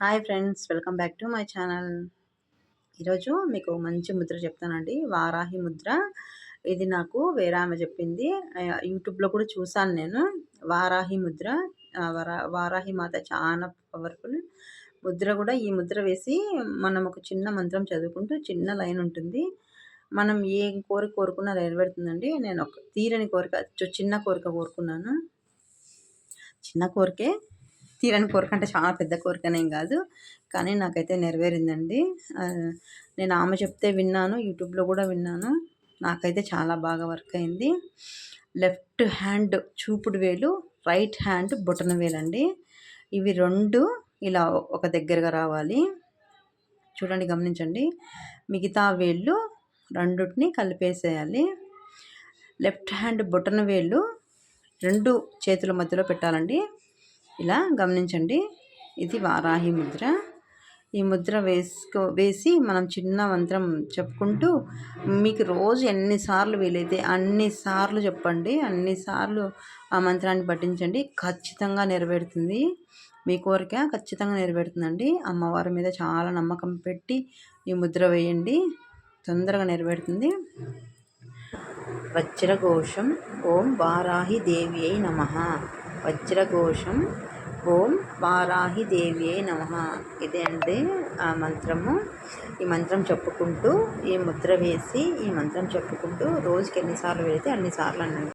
Hi friends welcome back to my channel. ఈరోజు మీకు మంచి ముద్ర చెప్తానండి. వారాహి ముద్ర. ఇది నాకు వేరే ఆమె చెప్పింది. యూట్యూబ్లో కూడా చూశాను నేను. వారాహి ముద్ర. వారాహి మాత చాలా పవర్ఫుల్ ముద్ర కూడా ఈ ముద్ర వేసి మనం ఒక చిన్న మంత్రం చదువుకుంటూ చిన్న లైన్ ఉంటుంది. మనం ఏ కోరిక కోరుకున్నా నెరవేరుతుందండి. నేను ఒక తీరని కోరిక చిన్న కోరిక కోరుకున్నాను. చిన్న కోరికే తీరని కోరిక అంటే చాలా పెద్ద కోరికనేం కాదు. కానీ నాకైతే నెరవేరిందండి. నేను ఆమె చెప్తే విన్నాను యూట్యూబ్లో కూడా విన్నాను. నాకైతే చాలా బాగా వర్క్ అయింది. లెఫ్ట్ హ్యాండ్ చూపుడు వేలు రైట్ హ్యాండ్ బొటన వేలండి. ఇవి రెండు ఇలా ఒక దగ్గరగా రావాలి. చూడండి గమనించండి. మిగతా వేళ్ళు రెండుటిని కలిపేసేయాలి. లెఫ్ట్ హ్యాండ్ బొటన వేళ్ళు రెండు చేతుల మధ్యలో పెట్టాలండి. ఇలా గమనించండి. ఇది వారాహి ముద్ర. ఈ ముద్ర వేసుకో వేసి మనం చిన్న మంత్రం చెప్పుకుంటూ మీకు రోజు ఎన్నిసార్లు వీలైతే అన్నిసార్లు చెప్పండి. అన్నిసార్లు ఆ మంత్రాన్ని పఠించండి. ఖచ్చితంగా నెరవేరుతుంది. మీ కోరిక ఖచ్చితంగా నెరవేరుతుందండి. అమ్మవారి మీద చాలా నమ్మకం పెట్టి ఈ ముద్ర వేయండి. తొందరగా నెరవేరుతుంది. వజ్రఘోషం. ఓం వారాహి దేవి అయి నమ. వజ్రఘోషం ఓం వారాహి నమ. ఇదే అండి ఆ మంత్రము. ఈ మంత్రం చెప్పుకుంటూ ఈ ముద్ర వేసి ఈ మంత్రం చెప్పుకుంటూ రోజుకి ఎన్నిసార్లు వెళితే అన్నిసార్లు అనండి.